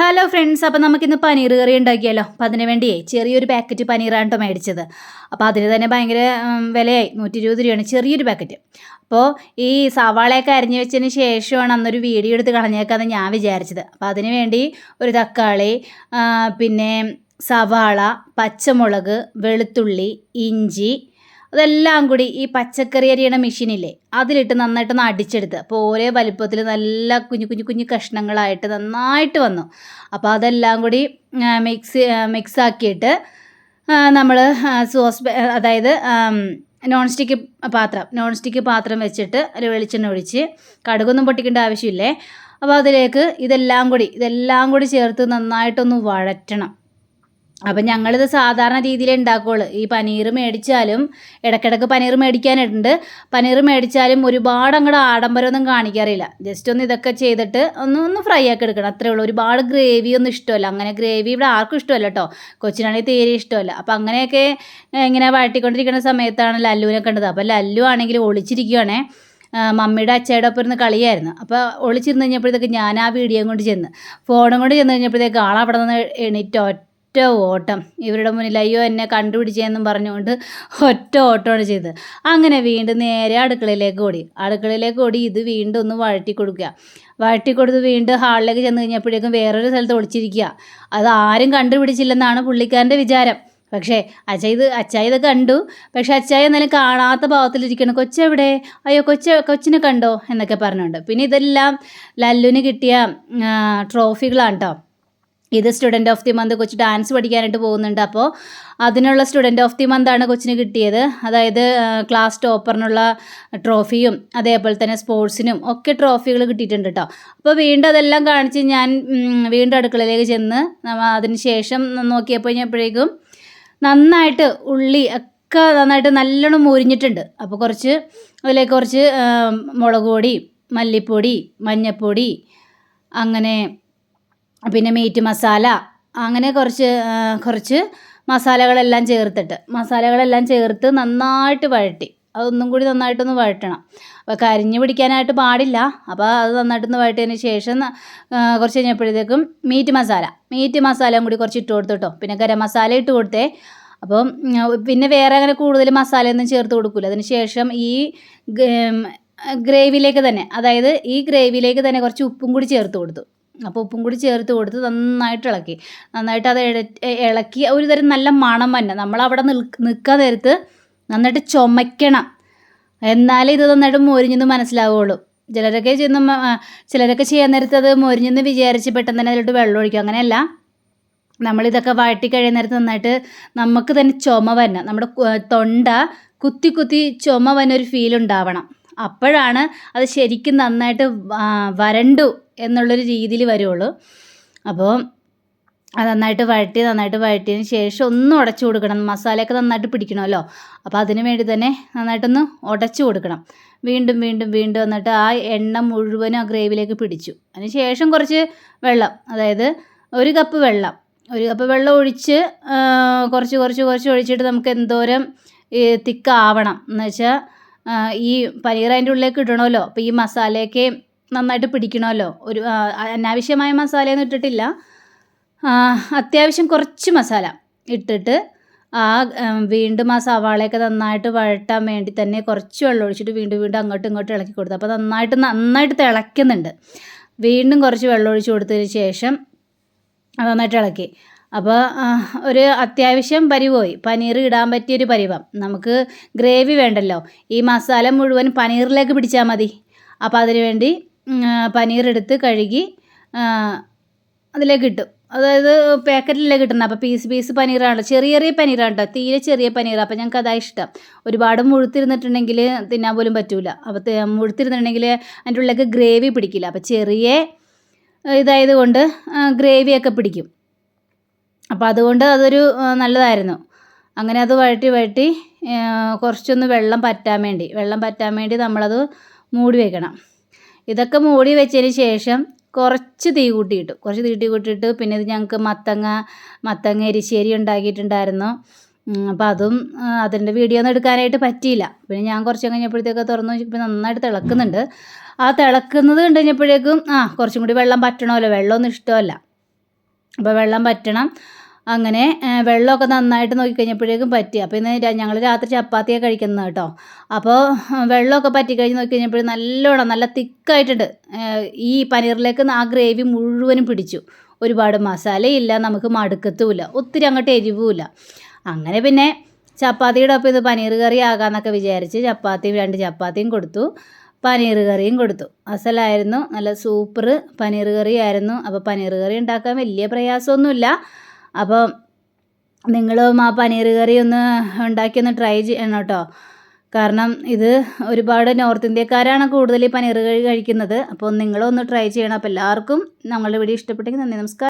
Hello friends അപ്പോൾ നമുക്കിന്ന് പനീർ കറി ഉണ്ടാക്കിയാലോ അപ്പോൾ അതിന് വേണ്ടിയേ ചെറിയൊരു പാക്കറ്റ് പനീറാണ് കേട്ടോ മേടിച്ചത്. അപ്പോൾ അതിന് തന്നെ ഭയങ്കര വിലയായി. നൂറ്റി ഇരുപത് രൂപയാണ്. ചെറിയൊരു പാക്കറ്റ് അപ്പോൾ ഈ സവാളയൊക്കെ അരിഞ്ഞു വെച്ചതിന് ശേഷമാണ് അന്നൊരു വീഡിയോ എടുത്ത് കളഞ്ഞേക്കാന്ന് ഞാൻ വിചാരിച്ചത്. അപ്പോൾ അതിന് വേണ്ടി ഒരു തക്കാളി പിന്നെ സവാള പച്ചമുളക് വെളുത്തുള്ളി ഇഞ്ചി അതെല്ലാം കൂടി ഈ പച്ചക്കറി അരിയണ മെഷീനില്ലേ അതിലിട്ട് നന്നായിട്ടൊന്ന് അടിച്ചെടുത്ത്. അപ്പോൾ ഓരോ വലിപ്പത്തിൽ നല്ല കുഞ്ഞു കുഞ്ഞു കുഞ്ഞു കഷ്ണങ്ങളായിട്ട് നന്നായിട്ട് വന്നു. അപ്പോൾ അതെല്ലാം കൂടി മിക്സ് മിക്സ് ആക്കിയിട്ട് നമ്മൾ സോസ് അതായത് നോൺ സ്റ്റിക്ക് പാത്രം നോൺ സ്റ്റിക്ക് പാത്രം വെച്ചിട്ട് അതിൽ വെളിച്ചെണ്ണ ഒഴിച്ച് കടുകൊന്നും പൊട്ടിക്കേണ്ട ആവശ്യമില്ലേ? അപ്പോൾ അതിലേക്ക് ഇതെല്ലാം കൂടി ഇതെല്ലാം കൂടി ചേർത്ത് നന്നായിട്ടൊന്ന് വഴറ്റണം. അപ്പം ഞങ്ങളിത് സാധാരണ രീതിയിൽ ഉണ്ടാക്കുകയുള്ളൂ ഈ പനീർ മേടിച്ചാലും ഇടയ്ക്കിടയ്ക്ക് പനീർ മേടിക്കാനുണ്ട് പനീർ മേടിച്ചാലും ഒരുപാട് അങ്ങോട്ട് ആഡംബരമൊന്നും കാണിക്കാറില്ല. ജസ്റ്റ് ഒന്ന് ഇതൊക്കെ ചെയ്തിട്ട് ഒന്ന് ഒന്ന് ഫ്രൈ ആക്കി എടുക്കണം. അത്രേ ഉള്ളൂ. ഒരുപാട് ഗ്രേവി ഒന്നും ഇഷ്ടമല്ല. അങ്ങനെ ഗ്രേവി ഇവിടെ ആർക്കും ഇഷ്ടമല്ല കേട്ടോ. കൊച്ചിനാണെങ്കിൽ തീരെ ഇഷ്ടമല്ല. അപ്പം അങ്ങനെയൊക്കെ ഇങ്ങനെ വഴട്ടിക്കൊണ്ടിരിക്കുന്ന സമയത്താണ് ലല്ലുവിനെ കണ്ടത്. അപ്പോൾ ലല്ലു ആണെങ്കിൽ ഒളിച്ചിരിക്കുകയാണേ മമ്മിയുടെ അച്ഛയുടെ ഒപ്പം ഇരുന്ന് കളിയായിരുന്നു. അപ്പോൾ ഒളിച്ചിരുന്ന് കഴിഞ്ഞപ്പോഴത്തേക്ക് ഞാൻ ആ വീഡിയോ കൊണ്ട് ചെന്ന്. ഫോണും കൊണ്ട് ചെന്ന് കഴിഞ്ഞപ്പോഴത്തേക്ക് ആളവിടെ നിന്ന് എണീറ്റ് ഒറ്റ ഓട്ടം ഇവരുടെ മുന്നിൽ അയ്യോ എന്നെ കണ്ടുപിടിച്ചെന്നും പറഞ്ഞുകൊണ്ട് ഒറ്റ ഓട്ടമാണ് ചെയ്തത്. അങ്ങനെ വീണ്ടും നേരെ അടുക്കളയിലേക്ക് ഓടി. അടുക്കളയിലേക്ക് ഓടി ഇത് വീണ്ടും ഒന്ന് വഴറ്റി കൊടുക്കുക. വഴറ്റി കൊടുത്ത് വീണ്ടും ഹാളിലേക്ക് ചെന്ന് കഴിഞ്ഞപ്പോഴേക്കും വേറൊരു സ്ഥലത്ത് ഒളിച്ചിരിക്കുക. അത് ആരും കണ്ടുപിടിച്ചില്ലെന്നാണ് പുള്ളിക്കാരന്റെ വിചാരം. പക്ഷേ അച്ഛ ഇത് അച്ഛ ഇത് കണ്ടു. പക്ഷെ അച്ചായ എന്നാലും കാണാത്ത ഭാവത്തിലിരിക്കണം കൊച്ചെവിടെ? അയ്യോ കൊച്ച കൊച്ചിനെ കണ്ടോ? എന്നൊക്കെ പറഞ്ഞുകൊണ്ട്. പിന്നെ ഇതെല്ലാം ലല്ലുവിന് കിട്ടിയ ട്രോഫികളാണ് കേട്ടോ ഇത് സ്റ്റുഡന്റ് ഓഫ് ദി മന്ത് കൊച്ചു ഡാൻസ് പഠിക്കാനായിട്ട് പോകുന്നുണ്ട്. അപ്പോൾ അതിനുള്ള സ്റ്റുഡന്റ് ഓഫ് ദി മന്ത് ആണ് കൊച്ചിന് കിട്ടിയത്. അതായത് ക്ലാസ് ടോപ്പറിനുള്ള ട്രോഫിയും അതേപോലെ തന്നെ സ്പോർട്സിനും ഒക്കെ ട്രോഫികൾ കിട്ടിയിട്ടുണ്ട് കേട്ടോ അപ്പോൾ വീണ്ടും അതെല്ലാം കാണിച്ച് ഞാൻ വീണ്ടും അടുക്കളയിലേക്ക് ചെന്ന് അതിന് ശേഷം നോക്കിയപ്പോൾ കഴിഞ്ഞപ്പോഴേക്കും നന്നായിട്ട് ഉള്ളി ഒക്കെ നന്നായിട്ട് നല്ലോണം മുരിഞ്ഞിട്ടുണ്ട്. അപ്പോൾ കുറച്ച് അതിലേക്ക് കുറച്ച് മുളക് പൊടി മല്ലിപ്പൊടി മഞ്ഞൾപ്പൊടി അങ്ങനെ പിന്നെ മീറ്റ് മസാല അങ്ങനെ കുറച്ച് കുറച്ച് മസാലകളെല്ലാം ചേർത്തിട്ട് മസാലകളെല്ലാം ചേർത്ത് നന്നായിട്ട് വഴറ്റി. അതൊന്നും കൂടി നന്നായിട്ടൊന്ന് വഴറ്റണം. അപ്പോൾ കരിഞ്ഞു പിടിക്കാനായിട്ട് പാടില്ല. അപ്പോൾ അത് നന്നായിട്ടൊന്ന് വഴറ്റിയതിന് ശേഷം കുറച്ച് കഴിഞ്ഞപ്പോഴത്തേക്കും മീറ്റ് മസാല മീറ്റ് മസാലയും കൂടി കുറച്ച് ഇട്ട് കൊടുത്തു കേട്ടോ. പിന്നെ ഗരം മസാല ഇട്ട് കൊടുത്തേ. അപ്പം പിന്നെ വേറെ അങ്ങനെ കൂടുതൽ മസാലയൊന്നും ചേർത്ത് കൊടുക്കില്ല അതിന് ശേഷം ഈ ഗ്രേവിയിലേക്ക് തന്നെ അതായത് ഈ ഗ്രേവിയിലേക്ക് തന്നെ കുറച്ച് ഉപ്പും കൂടി ചേർത്ത് കൊടുത്തു. അപ്പോൾ ഉപ്പും കൂടി ചേർത്ത് കൊടുത്ത് നന്നായിട്ട് ഇളക്കി. നന്നായിട്ട് അത് ഇളക്കി ഒരു തരം നല്ല മണം തന്നെ. നമ്മളവിടെ നിൽക്ക നിൽക്കാൻ നേരത്ത് നന്നായിട്ട് ചുമയ്ക്കണം. എന്നാലേ ഇത് നന്നായിട്ട് മൊരിഞ്ഞെന്ന് മനസ്സിലാവുള്ളൂ. ചിലരൊക്കെ ചെയ്യുന്ന ചിലരൊക്കെ ചെയ്യാൻ നേരത്ത് അത് മൊരിഞ്ഞെന്ന് വിചാരിച്ച് പെട്ടെന്ന് തന്നെ അതിലോട്ട് വെള്ളം ഒഴിക്കും. അങ്ങനെയല്ല. നമ്മളിതൊക്കെ വാട്ടി കഴിയുന്ന നേരത്ത് നന്നായിട്ട് നമുക്ക് തന്നെ ചുമ വരണം. നമ്മുടെ തൊണ്ട കുത്തി കുത്തി ചുമ വന്നൊരു ഫീൽ ഉണ്ടാവണം. അപ്പോഴാണ് അത് ശരിക്കും നന്നായിട്ട് വരണ്ടു. എന്നുള്ളൊരു രീതിയിൽ വരുള്ളൂ. അപ്പോൾ അത് നന്നായിട്ട് വഴറ്റി നന്നായിട്ട് വഴറ്റിയതിന് ശേഷം ഒന്ന് ഉടച്ചു കൊടുക്കണം. മസാലയൊക്കെ നന്നായിട്ട് പിടിക്കണമല്ലോ. അപ്പോൾ അതിന് വേണ്ടി തന്നെ നന്നായിട്ടൊന്ന് ഉടച്ചു കൊടുക്കണം. വീണ്ടും വീണ്ടും വീണ്ടും എന്നിട്ട് ആ എണ്ണ മുഴുവനും ആ ഗ്രേവിയിലേക്ക് പിടിച്ചു. അതിന് ശേഷം കുറച്ച് വെള്ളം അതായത് ഒരു കപ്പ് വെള്ളം. ഒരു കപ്പ് വെള്ളം ഒഴിച്ച് കുറച്ച് കുറച്ച് കുറച്ച് ഒഴിച്ചിട്ട് നമുക്ക് എന്തോരം തിക്കാവണം. എന്ന് വെച്ചാൽ ഈ പനീർ അതിന്റെ ഉള്ളിലേക്ക് ഇടണമല്ലോ. അപ്പോൾ ഈ മസാലയൊക്കെ നന്നായിട്ട് പിടിക്കണമല്ലോ. ഒരു അനാവശ്യമായ മസാലയൊന്നും ഇട്ടിട്ടില്ല. അത്യാവശ്യം കുറച്ച് മസാല ഇട്ടിട്ട് ആ വീണ്ടും ആ സവാളയൊക്കെ നന്നായിട്ട് വഴട്ടാൻ വേണ്ടി തന്നെ കുറച്ച് വെള്ളം ഒഴിച്ചിട്ട് വീണ്ടും വീണ്ടും അങ്ങോട്ടും ഇങ്ങോട്ടും ഇളക്കി കൊടുത്തു. അപ്പോൾ നന്നായിട്ട് നന്നായിട്ട് തിളയ്ക്കുന്നുണ്ട്. വീണ്ടും കുറച്ച് വെള്ളം ഒഴിച്ച് കൊടുത്തതിന് ശേഷം നന്നായിട്ട് ഇളക്കി. അപ്പോൾ ഒരു അത്യാവശ്യം പരിവായി. പനീർ ഇടാൻ പറ്റിയൊരു പരിവം. നമുക്ക് ഗ്രേവി വേണ്ടല്ലോ. ഈ മസാല മുഴുവൻ പനീറിലേക്ക് പിടിച്ചാൽ മതി. അപ്പോൾ അതിന് വേണ്ടി ഉം, ആ, പനീർ എടുത്ത് കഴുകി അതിലേക്ക് ഇട്ടു. അതായത് പാക്കറ്റിലല്ലേ കിട്ടുന്നത്. അപ്പോൾ പീസ് പീസ് പനീറാണ് ചെറിയ ചെറിയ പനീറാണ് കേട്ടോ തീരെ ചെറിയ പനീർ അപ്പോൾ ഞങ്ങൾക്ക് അതാ ഇഷ്ടം. ഒരുപാട് മുഴുത്തിരുന്നിട്ടുണ്ടെങ്കിൽ തിന്നാൻ പോലും പറ്റൂല. അപ്പോൾ മുഴുത്തിരുന്നിട്ടുണ്ടെങ്കിൽ അതിന്റെ ഉള്ളിലേക്ക് ഗ്രേവി പിടിക്കില്ല. അപ്പോൾ ചെറിയ ഇതായത് കൊണ്ട് ഗ്രേവിയൊക്കെ പിടിക്കും. അപ്പോൾ അതുകൊണ്ട് അതൊരു നല്ലതായിരുന്നു. അങ്ങനെ അത് വഴറ്റി വഴറ്റി കുറച്ചൊന്ന് വെള്ളം പറ്റാൻ വേണ്ടി വെള്ളം പറ്റാൻ വേണ്ടി നമ്മളത് മൂടി വെക്കണം. ഇതൊക്കെ മൂടി വെച്ചതിന് ശേഷം കുറച്ച് തീ കൂട്ടിയിട്ടു. കുറച്ച് തീട്ടി കൂട്ടിയിട്ട്. പിന്നെ ഇത് ഞങ്ങൾക്ക് മത്തങ്ങ മത്തങ്ങ എരിശ്ശേരി ഉണ്ടാക്കിയിട്ടുണ്ടായിരുന്നു. അപ്പം അതും അതിന്റെ വീഡിയോ ഒന്നും എടുക്കാനായിട്ട് പറ്റിയില്ല. പിന്നെ ഞാൻ കുറച്ച് കഴിഞ്ഞപ്പോഴത്തേക്ക് തുറന്നു നോക്കിയപ്പോൾ നന്നായിട്ട് തിളക്കുന്നുണ്ട്. ആ തിളക്കുന്നത് കണ്ടു കഴിഞ്ഞപ്പോഴേക്കും ആ കുറച്ചും കൂടി വെള്ളം പറ്റണമല്ലോ. വെള്ളമൊന്നും ഇഷ്ടമല്ല. അപ്പോൾ വെള്ളം പറ്റണം. അങ്ങനെ വെള്ളമൊക്കെ നന്നായിട്ട് നോക്കിക്കഴിഞ്ഞപ്പോഴേക്കും പറ്റി. അപ്പോൾ ഇന്ന് ഞങ്ങൾ രാത്രി ചപ്പാത്തിയാണ് കഴിക്കുന്നത് കേട്ടോ. അപ്പോൾ വെള്ളമൊക്കെ പറ്റി കഴിഞ്ഞ് നോക്കി കഴിഞ്ഞപ്പോൾ നല്ലോണം നല്ല തിക്കായിട്ടുണ്ട്. ഈ പനീറിലേക്ക് ആ ഗ്രേവി മുഴുവനും പിടിച്ചു. ഒരുപാട് മസാലയില്ല നമുക്ക് മടുക്കത്തുമില്ല. ഒത്തിരി അങ്ങോട്ട് എരിവുമില്ല. അങ്ങനെ പിന്നെ ചപ്പാത്തിയുടെ ഒപ്പം ഇത് പനീർ കറി ആകാമെന്നൊക്കെ വിചാരിച്ച് ചപ്പാത്തിയും രണ്ട് ചപ്പാത്തിയും കൊടുത്തു. പനീർ കറിയും കൊടുത്തു. അസലായിരുന്നു. നല്ല സൂപ്പർ പനീർ കറി ആയിരുന്നു അപ്പോൾ പനീർ കറി ഉണ്ടാക്കാൻ വലിയ പ്രയാസമൊന്നുമില്ല. അപ്പോൾ നിങ്ങളും ആ പനീർ കറി ഒന്ന് ഉണ്ടാക്കി ഒന്ന് ട്രൈ ചെയ്യണം കേട്ടോ. കാരണം ഇത് ഒരുപാട് നോർത്ത് ഇന്ത്യക്കാരാണ് കൂടുതൽ ഈ പനീർ കറി കഴിക്കുന്നത്. അപ്പോൾ നിങ്ങളൊന്ന് ട്രൈ ചെയ്യണം. അപ്പോൾ എല്ലാവർക്കും നമ്മളുടെ വീഡിയോ ഇഷ്ടപ്പെട്ടെങ്കിൽ നന്ദി നമസ്കാരം.